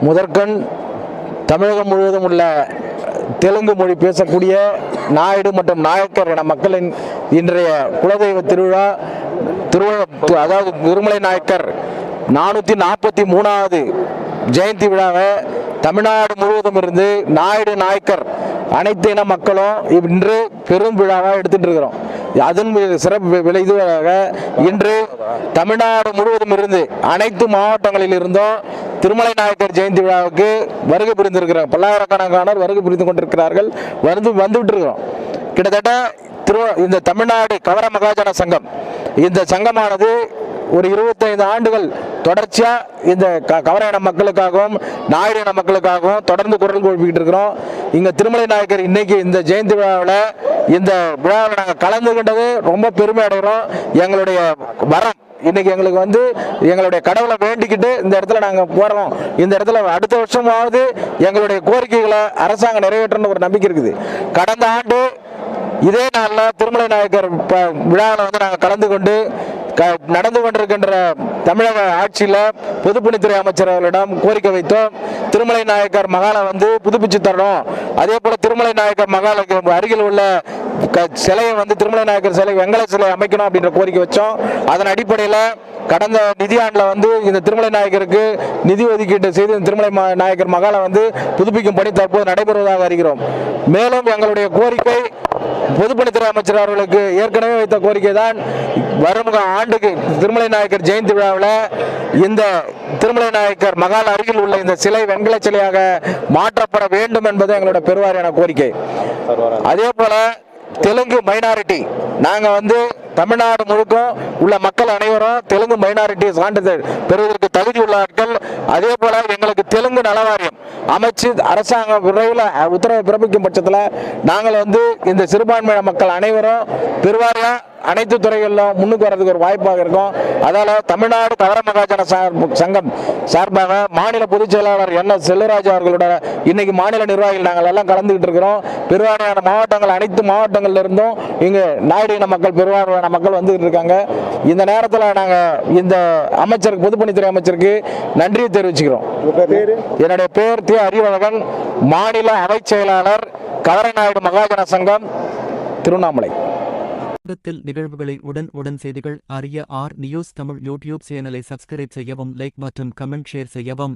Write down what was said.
முதற்கண் தமிழகம் முழுவதும் உள்ள தெலுங்கு மொழி பேசக்கூடிய நாயுடு மற்றும் நாயக்கர் என மக்களின் இன்றைய குலதெய்வ திருவிழா திருவிழா அதாவது திருமலை நாயக்கர் நானூற்றி நாற்பத்தி மூணாவது ஜெயந்தி விழாவை தமிழ்நாடு முழுவதும் இருந்து நாயுடு நாயக்கர் அனைத்து இன மக்களும் இன்று பெரும் விழாவாக எடுத்துட்டு இருக்கிறோம். அதன் சிறப்பு விளைவாக இன்று தமிழ்நாடு முழுவதும் இருந்து அனைத்து மாவட்டங்களில் இருந்தும் திருமலை நாயக்கர் ஜெயந்தி விழாவுக்கு வருகை புரிந்திருக்கிறாங்க பல்லாயிரக்கணக்கானோர் வருகை புரிந்து கொண்டிருக்கிறார்கள். வந்து வந்துவிட்டு இருக்கிறோம் கிட்டத்தட்ட திரு இந்த தமிழ்நாடு கவர மகாஜன சங்கம். இந்த சங்கமானது ஒரு இருபத்தைந்து ஆண்டுகள் தொடர்ச்சியாக இந்த க- கவரையின மக்களுக்காகவும் நாயுடு மக்களுக்காகவும் தொடர்ந்து குரல் கொடுப்பிக்கிட்டு இருக்கிறோம். இங்கே திருமலை நாயக்கர் இன்னைக்கு இந்த ஜெயந்தி விழாவில் இந்த விழாவில் நாங்கள் கலந்துகின்றது ரொம்ப பெருமை அடைகிறோம். எங்களுடைய வரம் இன்னைக்கு எங்களுக்கு வந்து எங்களுடைய கடவுளை வேண்டிக்கிட்டு இந்த இடத்துல நாங்கள் போகிறோம் இந்த இடத்துல அடுத்த வருஷமாவது எங்களுடைய கோரிக்கைகளை அரசாங்கம் நிறைவேற்றணும் ஒரு நம்பிக்கை இருக்குது. கடந்த ஆண்டு இதே நாளில் திருமலை நாயக்கர் ப- விழாவில் வந்து நாங்கள் கலந்து கொண்டு க நடந்து கொண்டிருக்கின்ற தமிழக ஆட்சியில் பொதுப்பணித்துறை அமைச்சர் அவர்களிடம் கோரிக்கை வைத்தோம். திருமலை நாயக்கர் மகாலை வந்து புதுப்பிச்சு தரணும். அதே போல் திருமலை நாயக்கர் மகாலுக்கு அருகில் உள்ள சிலையை வந்து திருமலை நாயக்கர் சிலை வெங்கல சிலை அமைக்கணும் அப்படின்ற கோரிக்கை வச்சோம். அதன் அடிப்படையில் கடந்த நிதியாண்டில் வந்து இந்த திருமலை நாயக்கருக்கு நிதி ஒதுக்கீட்டு செய்து திருமலை நாயக்கர் மகாலை வந்து புதுப்பிக்கும் பணி தற்போது நடைபெறுவதாக அறிகிறோம். மேலும் எங்களுடைய கோரிக்கை பொதுப்பணித்துறை அமைச்சர் அவர்களுக்கு ஏற்கனவே வைத்த கோரிக்கை தான் வரும் ஆண்டுக்கு திருமலை நாயக்கர் ஜெயந்தி விழாவில் இந்த திருமலை நாயக்கர் மகால் அருகில் உள்ள இந்த சிலை வெண்கல சிலையாக மாற்றப்பட வேண்டும் என்பது எங்களோட பெருவாரியான கோரிக்கை. அதே போல தெலுங்கு மைனாரிட்டி நாங்கள் வந்து தமிழ்நாடு முழுக்க உள்ள மக்கள் அனைவரும் தெலுங்கு மைனாரிட்டி சான்றிதழ் பெறுவதற்கு தகுதி உள்ளார்கள் அதே போல எங்களுக்கு தெலுங்கு நலவாரியம். அமைச்சு அரசாங்கம் விரைவில் உத்தரவு பிறப்பிக்கும் பட்சத்தில் நாங்கள் வந்து இந்த சிறுபான்மையின மக்கள் அனைவரும் பெருவாரியாக அனைத்து துறைகளிலும் முன்னுக்கு வர்றதுக்கு ஒரு வாய்ப்பாக இருக்கும். அதால தமிழ்நாடு கவர மகாஜன சார் சங்கம் சார்பாக மாநில பொதுச் செயலாளர் என் எஸ் செல்வராஜ் அவர்களோட இன்னைக்கு மாநில நிர்வாகிகள் நாங்கள் எல்லாம் கலந்துக்கிட்டு இருக்கிறோம். பெருவாரியான மாவட்டங்கள் அனைத்து மாவட்டங்கள்ல இருந்தும் இங்கே நாயுடு இன மக்கள் பெருவாரியான மக்கள் வந்துகிட்டு இருக்காங்க. இந்த நேரத்தில் நாங்கள் இந்த அமைச்சருக்கு பொதுப்பணித்துறை அமைச்சருக்கு நன்றியை தெரிவிச்சுக்கிறோம். என்னுடைய பேர் தி அறிவழகன். மாநில அவைச் செயலாளர் கவரநாயுடு மகாஜன சங்கம் திருவண்ணாமலை. தமிழகத்தில் நிகழ்வுகளை உடன் உடன் செய்திகள் அறிய ஆர் நியூஸ் தமிழ் யூடியூப் சேனலை சப்ஸ்கிரைப் செய்யவும் லைக் மற்றும் கமெண்ட் ஷேர் செய்யவும்.